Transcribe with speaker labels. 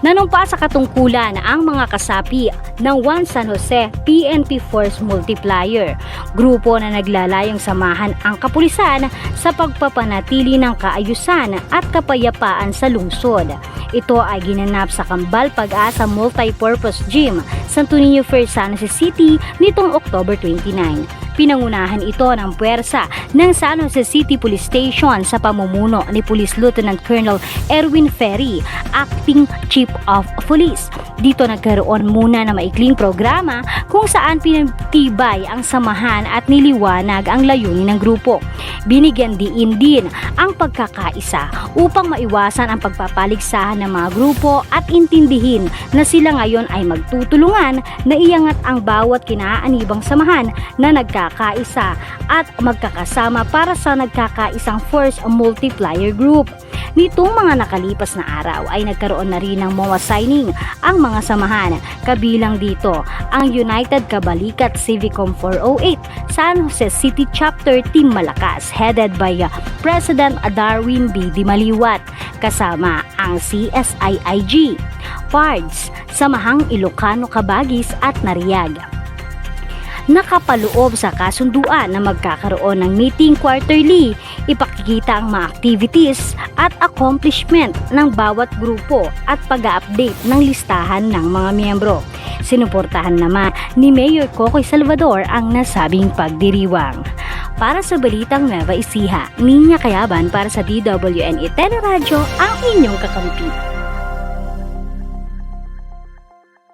Speaker 1: Nanumpa sa katungkulan ang mga kasapi ng One San Jose PNP Force Multiplier, grupo na naglalayong samahan ang kapulisan sa pagpapanatili ng kaayusan at kapayapaan sa lungsod. Ito ay ginanap sa Kambal Pag-asa Multipurpose Gym, Santo Niño First San Jose City nitong October 29. Pinangunahan ito ng puwersa ng San Jose City Police Station sa pamumuno ni Police Lieutenant Colonel Erwin Ferry, Acting Chief of Police. Dito nagkaroon muna ng maikling programa kung saan pinagtibay ang samahan at niliwanag ang layunin ng grupo. Binigyan diin din ang pagkakaisa upang maiwasan ang pagpapaligsahan ng mga grupo at intindihin na sila ngayon ay magtutulungan na iangat ang bawat kinaanibang samahan na nagkakaisa at magkakasama para sa nagkakaisang Force Multiplier Group. Nitong mga nakalipas na araw ay nagkaroon na rin ng MOA signing ang mga samahan. Kabilang dito ang United Kabalikat Civicom 408 San Jose City Chapter Team Malakas headed by uh, President Darwin B. Dimaliwat kasama ang CSIIG, PARDS, Samahang Ilocano Kabagis at Nariag nakapaloob sa kasunduan na magkakaroon ng meeting quarterly, ipakikita ang mga activities at accomplishment ng bawat grupo at pag-update ng listahan ng mga miyembro. Sinuportahan naman ni Mayor Cocoy Salvador ang nasabing pagdiriwang. Para sa Balitang Nueva Ecija, Ninya Kayaban para sa DWNE Teleradyo ang inyong kakampi.